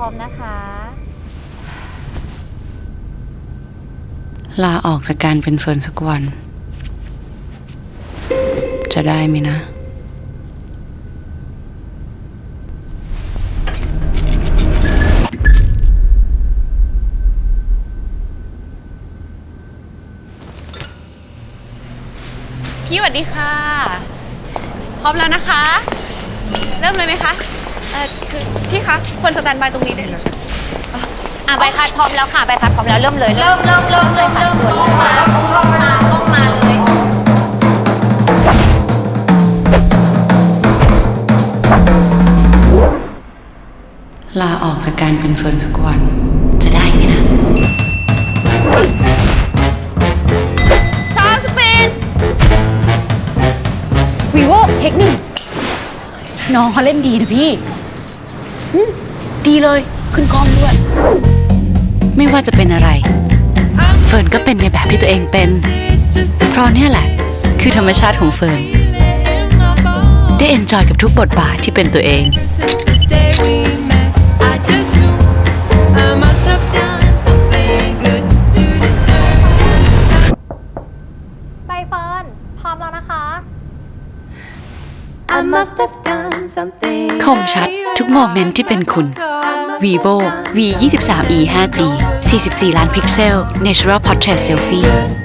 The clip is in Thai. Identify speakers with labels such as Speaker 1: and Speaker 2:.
Speaker 1: ร้อมนะคะ
Speaker 2: ลาออกจากการเป็นเฟิร์นสักวัน จะได้ไหมนะ
Speaker 3: พี่สวัสดีค่ะ พร้อมแล้วนะคะ เริ่มเลยไหมคะ เออคือพี่คะควรสแตนบายตรงนี้ได้เลย
Speaker 1: อะใบพัดพร้อมแล้วค่ะใบพัดพร้อมแล้วเริ่มเลย เริ่มเริ่มเริ่มเลยค่ะด่วนเลยมามาต้องมาเลย
Speaker 2: ลาออกจากการเป็นเฟิร์นสักวันจะได้ไหมนะ
Speaker 3: สาวสเปนวีโวเทคนิคน้องเขาเล่นดีนะพี่อืม ดีเลย ขึ้นกล้องด้วย
Speaker 2: ไม่ว่าจะเป็นอะไร เฟิร์นก็เป็นในแบบที่ตัวเองเป็น เพราะเนี่ยแหละ คือธรรมชาติของเฟิร์น ได้เอนจอยกับทุกบทบาทที่เป็นตัวเอง
Speaker 4: Since the day we met, I just knew I must have done something good to deserve you.
Speaker 1: ใบเฟิร์นพร้อมแล้วนะคะ
Speaker 2: คมชัดทุกโมเมนต์ที่เป็นคุณ vivo v 2 3 e 5g 44 ล้านพิกเซล natural portrait selfie